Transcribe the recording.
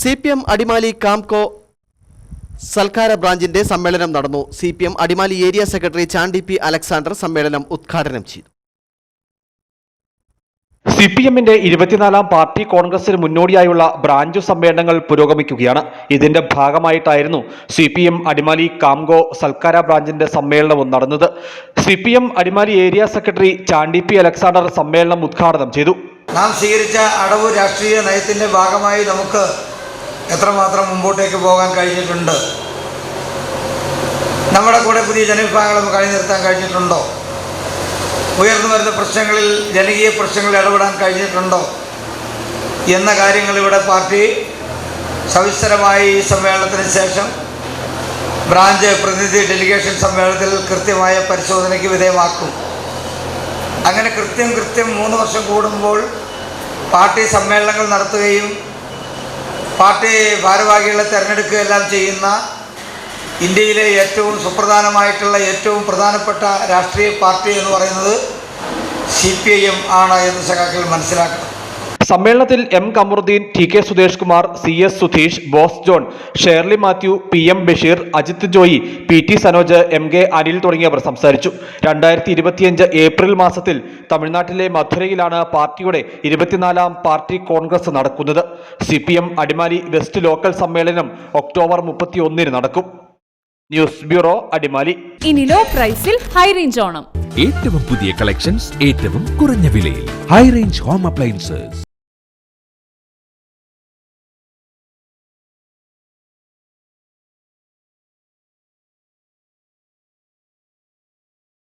C P M Adimali Kamco സൽക്കാര ബ്രാഞ്ചിന്റെ സമ്മേളനം നടന്നു. C P M Adimali area secretary Chandy P Alexander സമ്മേളനം ഉദ്ഘാടനം ചെയ്തു. സി പി എമ്മിന്റെ ഇരുപത്തിനാലാം പാർട്ടി കോൺഗ്രസിന് മുന്നോടിയായുള്ള ബ്രാഞ്ച് സമ്മേളനങ്ങൾ പുരോഗമിക്കുകയാണ്. ഇതിന്റെ ഭാഗമായിട്ടായിരുന്നു C P M Adimali Kamco സൽക്കാര ബ്രാഞ്ചിന്റെ സമ്മേളനവും നടന്നത്. C P M Adimali area secretary Chandy P Alexander സമ്മേളനം ഉദ്ഘാടനം ചെയ്തു. നാം സ്വീകരിച്ച അടവ് രാഷ്ട്രീയ നയത്തിന്റെ ഭാഗമായി നമുക്ക് എത്രമാത്രം മുമ്പോട്ടേക്ക് പോകാൻ കഴിഞ്ഞിട്ടുണ്ട്? നമ്മുടെ കൂടെ പുതിയ ജനവിഭാഗങ്ങൾ നമുക്ക് അണി നിർത്താൻ കഴിഞ്ഞിട്ടുണ്ടോ? ഉയർന്നു വരുന്ന പ്രശ്നങ്ങളിൽ ജനകീയ പ്രശ്നങ്ങളിൽ ഇടപെടാൻ കഴിഞ്ഞിട്ടുണ്ടോ? എന്ന കാര്യങ്ങൾ ഇവിടെ പാർട്ടി സവിസ്തരമായി ഈ സമ്മേളനത്തിന് ശേഷം ബ്രാഞ്ച് പ്രതിനിധി ഡെലിഗേഷൻ സമ്മേളനത്തിൽ കൃത്യമായ പരിശോധനയ്ക്ക് വിധേയമാക്കും. അങ്ങനെ കൃത്യം കൃത്യം മൂന്ന് വർഷം കൂടുമ്പോൾ പാർട്ടി സമ്മേളനങ്ങൾ നടത്തുകയും പാർട്ടി ഭാരവാഹികളെ തിരഞ്ഞെടുക്കുകയെല്ലാം ചെയ്യുന്ന ഇന്ത്യയിലെ ഏറ്റവും സുപ്രധാനമായിട്ടുള്ള ഏറ്റവും പ്രധാനപ്പെട്ട രാഷ്ട്രീയ പാർട്ടി എന്ന് പറയുന്നത് സി പി ഐ എം ആണ് എന്ന് സഖാക്കൾ മനസ്സിലാക്കണം. സമ്മേളനത്തിൽ M Kamaruddin T K Sudhesh Kumar C S Sudheesh Bose John Shirley Mathew P M Basheer Ajith Joy P T Sanoj M K Anil തുടങ്ങിയവർ സംസാരിച്ചു. രണ്ടായിരത്തി ഇരുപത്തിയഞ്ച് ഏപ്രിൽ മാസത്തിൽ തമിഴ്നാട്ടിലെ മധുരയിലാണ് പാർട്ടിയുടെ ഇരുപത്തിനാലാം പാർട്ടി കോൺഗ്രസ് നടക്കുന്നത്. C P M Adimali west local സമ്മേളനം ഒക്ടോബർ മുപ്പത്തിയൊന്നിന് നടക്കും. News bureau Adimali. ഇനി ലോ പ്രൈസിൽ ഹൈ റേഞ്ച് ഓണം. ഏറ്റവും പുതിയ കളക്ഷൻസ് ഏറ്റവും കുറഞ്ഞ വിലയിൽ. High range home appliances.